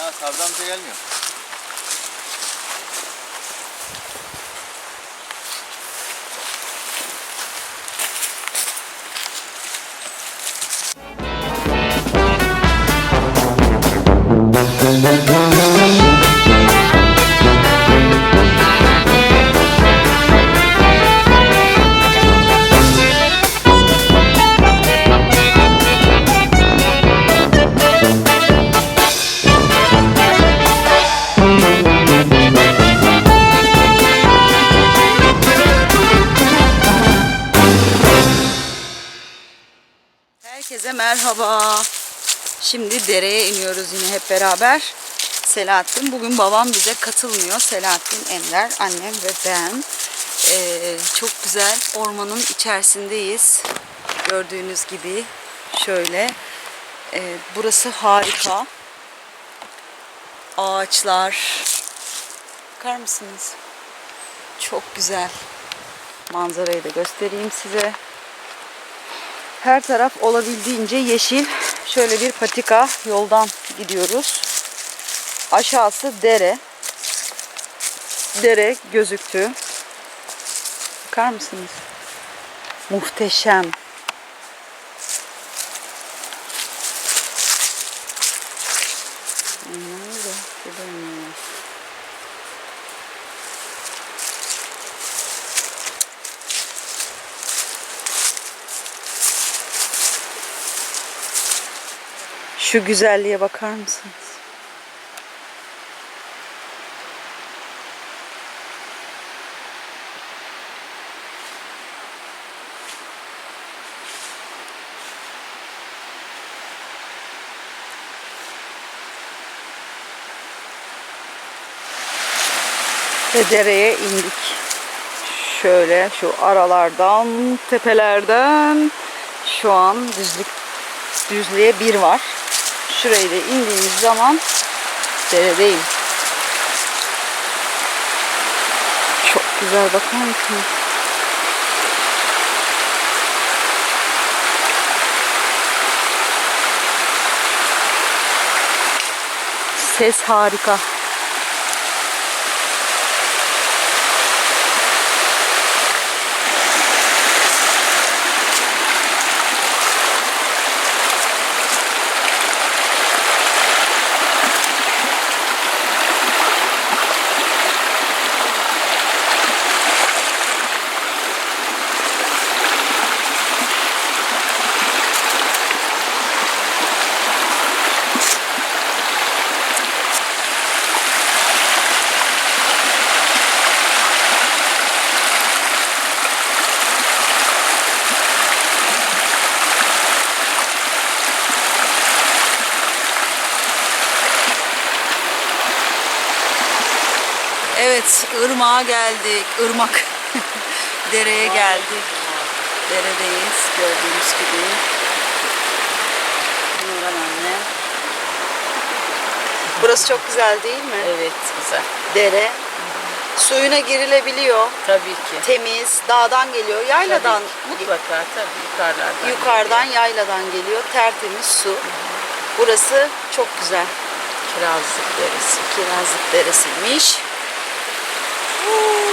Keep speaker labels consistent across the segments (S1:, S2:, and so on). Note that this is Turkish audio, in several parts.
S1: Ha Sabri amca gelmiyor.
S2: Herkese merhaba. Şimdi dereye iniyoruz yine hep beraber. Selahattin. Bugün babam bize katılmıyor. Selahattin, Ender, annem ve ben. Ee, çok güzel ormanın içerisindeyiz. Gördüğünüz gibi şöyle. Ee, burası harika. Ağaçlar. Bakar mısınız? Çok güzel. Manzarayı da göstereyim size. Her taraf olabildiğince yeşil. Şöyle bir patika yoldan gidiyoruz. Aşağısı dere. Dere gözüktü. Bakar mısınız? Muhteşem. Şu güzelliğe bakar mısınız? Ve dereye indik. Şöyle şu aralardan, tepelerden şu an düzlük düzlüğe bir var. Şurayı da indiğimiz zaman deredeyim. Çok güzel bakar mısınız? Ses harika. Evet, ırmağa geldik. Irmak. Dereye geldik. Deredeyiz gördüğünüz gibi. Nurhan anne. Burası çok güzel değil mi?
S3: Evet güzel.
S2: Dere. Suyuna girilebiliyor.
S3: Tabii ki.
S2: Temiz. Dağdan geliyor. Yayladan.
S3: Tabii ki. Mutlaka tabii yukarılardan.
S2: Yukarıdan yayladan geliyor. Tertemiz su. Burası çok güzel.
S3: Kirazlık derisi.
S2: Kirazlık Deresi'ymiş. Woo!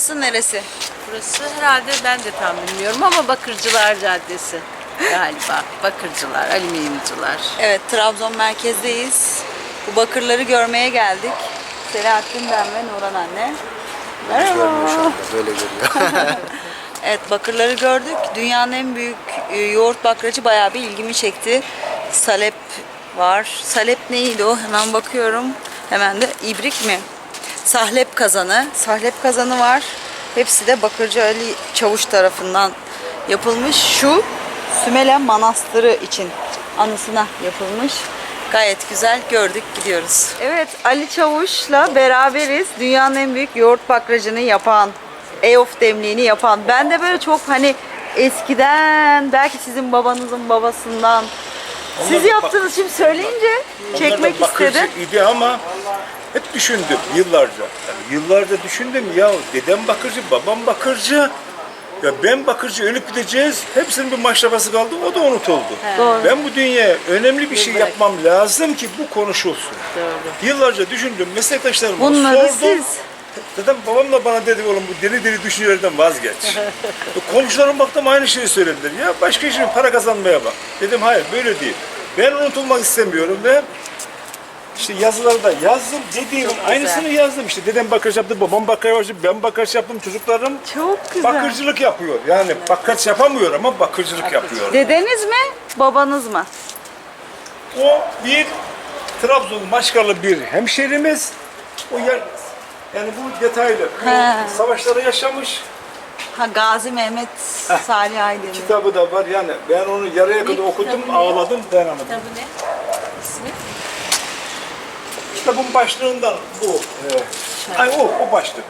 S2: Burası neresi?
S3: Burası herhalde ben de tam bilmiyorum ama Bakırcılar Caddesi. Galiba bakırcılar, alüminyumcular.
S2: Evet, Trabzon merkezdeyiz. Bu bakırları görmeye geldik. Selahattin ben ve Nurhan anne. Merhaba.
S1: Böyle görüyor.
S2: Evet, bakırları gördük. Dünyanın en büyük e, yoğurt bakracı bayağı bir ilgimi çekti. Salep var. Salep neydi o? Hemen bakıyorum. Hemen de ibrik mi? Sahlep kazanı. Sahlep kazanı var. Hepsi de Bakırcı Ali Çavuş tarafından yapılmış. Şu Sümele Manastırı için anısına yapılmış. Gayet güzel gördük gidiyoruz. Evet Ali Çavuş'la beraberiz. Dünyanın en büyük yoğurt bakracını yapan, EOF demliğini yapan. Ben de böyle çok hani eskiden belki sizin babanızın babasından siz yaptınız şimdi söyleyince çekmek
S4: Onlar da bakırcı
S2: istedim.
S4: idi ama hep düşündüm yıllarca. Yani yıllarca düşündüm ya dedem bakırcı, babam bakırcı. Ya ben bakırcı ölüp gideceğiz. Hepsinin bir maşrafası kaldı. O da unutuldu.
S2: Doğru.
S4: Ben bu dünyaya önemli bir şey yapmam lazım ki bu konuşulsun.
S3: Doğru.
S4: Yıllarca düşündüm. Meslektaşlarıma
S2: Bunları
S4: sordum.
S2: siz
S4: Dedem babam da bana dedi oğlum bu deli deli düşüncelerden vazgeç. Komşularım baktım aynı şeyi söylediler. Ya başka işin para kazanmaya bak. Dedim hayır böyle değil. Ben unutulmak istemiyorum ve işte yazıları da yazdım. Dediğimin aynısını yazdım. İşte dedem bakırcı yaptı, babam bakırcı yaptı, ben bakırcı yaptım. Çocuklarım
S2: çok güzel.
S4: bakırcılık yapıyor. Yani bakırcı yapamıyor ama bakırcılık yapıyor.
S2: Dedeniz mi, babanız mı?
S4: O bir Trabzon Maçkalı bir hemşerimiz. O yer, yani bu detaylı. Bu
S2: He.
S4: savaşları yaşamış.
S2: Ha Gazi Mehmet Salih Aydemir.
S4: Kitabı da var yani ben onu yarıya kadar okudum ağladım dayanamadım.
S3: Kitabı ne?
S4: Kitabın başlığından bu. Evet. Ay o, o başlık.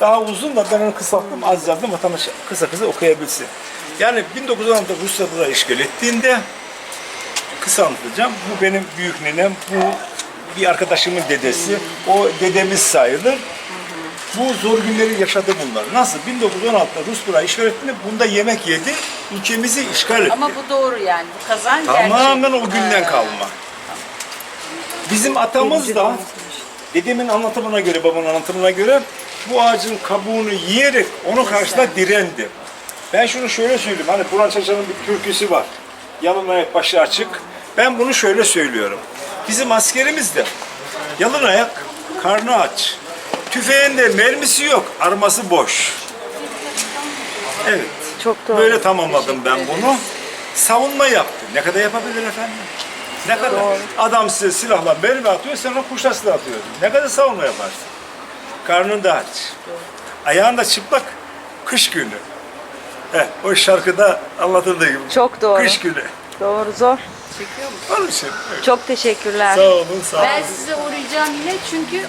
S4: Daha uzun da ben onu kısalttım az yazdım vatandaş kısa kısa okuyabilsin. Yani 1916'da Rusya burayı işgal ettiğinde kısa anlatacağım. Bu benim büyük nenem, bu bir arkadaşımın dedesi. O dedemiz sayılır. Bu zor günleri yaşadı bunlar. Nasıl? 1916'da Rus burayı işgal ettiğinde bunda yemek yedi, ülkemizi işgal etti.
S3: Ama bu doğru yani. Bu kazan gerçek.
S4: Tamamen o günden kalma. Bizim atamız da dedemin anlatımına göre, babamın anlatımına göre bu ağacın kabuğunu yiyerek onun karşısında direndi. Ben şunu şöyle söyleyeyim. Hani Burhan Çaçan'ın bir türküsü var. Yalın ayak başı açık. Ben bunu şöyle söylüyorum. Bizim askerimiz de yalın ayak, karnı aç. Tüfeğinde mermisi yok, arması boş. Evet.
S2: Çok doğru.
S4: Böyle tamamladım ben bunu. Savunma yaptı. Ne kadar yapabilir efendim? Ne kadar? Adam size silahla mermi atıyor, sen ona kuşla silah atıyorsun. Ne kadar savunma yaparsın? Karnın da aç. Ayağın da çıplak. Kış günü. Heh, o şarkıda anlatıldığı gibi.
S2: Çok doğru.
S4: Kış günü.
S2: Doğru zor.
S4: Onun için.
S2: Çok teşekkürler.
S4: Sağ olun, sağ olun.
S3: Ben size uğrayacağım yine çünkü